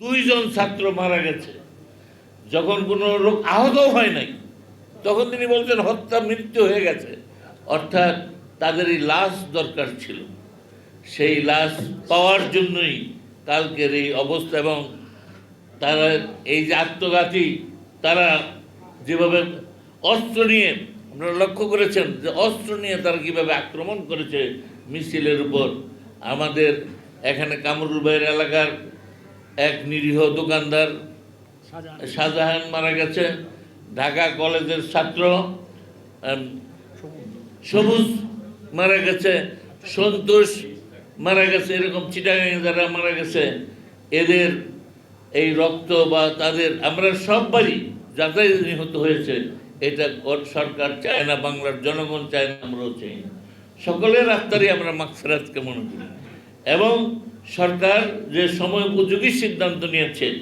দুইজন ছাত্র মারা গেছে। যখন কোনো লোক আহতও হয় নাই, তখন তিনি বলছেন, হত্যা মৃত্যু হয়ে গেছে। অর্থাৎ তাদের এই লাশ দরকার ছিল। সেই লাশ পাওয়ার জন্যই কালকের এই অবস্থা এবং তারা এই যে আত্মঘাতী, তারা যেভাবে অস্ত্র নিয়ে, আপনারা লক্ষ্য করেছেন যে অস্ত্র নিয়ে তারা কীভাবে আক্রমণ করেছে মিছিলের উপর। আমাদের এখানে কামরুল ভাইয়ের এলাকার এক নিরীহ দোকানদার শাহজাহান। মারা গেছে। ঢাকা কলেজের ছাত্র সবুজ মারা গেছে সন্তোষ মারা গেছে এরকম চিটাগাঙে যারা মারা গেছে এদের এই রক্ত বা তাদের আমরা সবারই যাতাই নিহত হয়েছে। এটা সরকার চায় না বাংলার জনগণ চায় না আমরাও চাই না। সকলের আত্মারই আমরা মাকফেরাতকে মনে করি। এবং সরকার যে সময় উপযোগী সিদ্ধান্ত নিয়েছে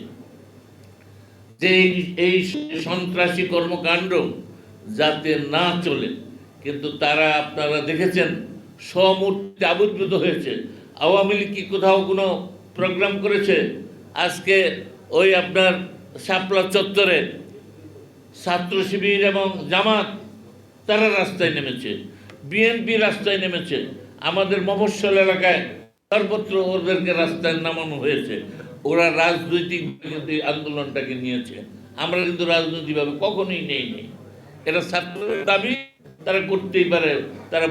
যে এই- সন্ত্রাসী কর্মকাণ্ড যাতে না চলে, কিন্তু তারা আপনারা দেখেছেন সমূর্তি আবির্ভূত হয়েছে। আওয়ামী লীগ কি কোথাও কোনো প্রোগ্রাম করেছে? আজকে ওই আপনার শাপলা চত্বরে ছাত্র শিবির এবং জামাত, তারা রাস্তায় নেমেছে। বিএনপি রাস্তায় নেমেছে। আমাদের মফস্বল এলাকায় সর্বত্র ওদেরকে রাস্তায় নামানো হয়েছে। ওরা রাজনৈতিক আন্দোলনটাকে নিয়েছে। আমরা কিন্তু রাজনৈতিকভাবে কখনোই নেই নেই এটা ছাত্রের দাবি, তারা করতেই পারে, তারা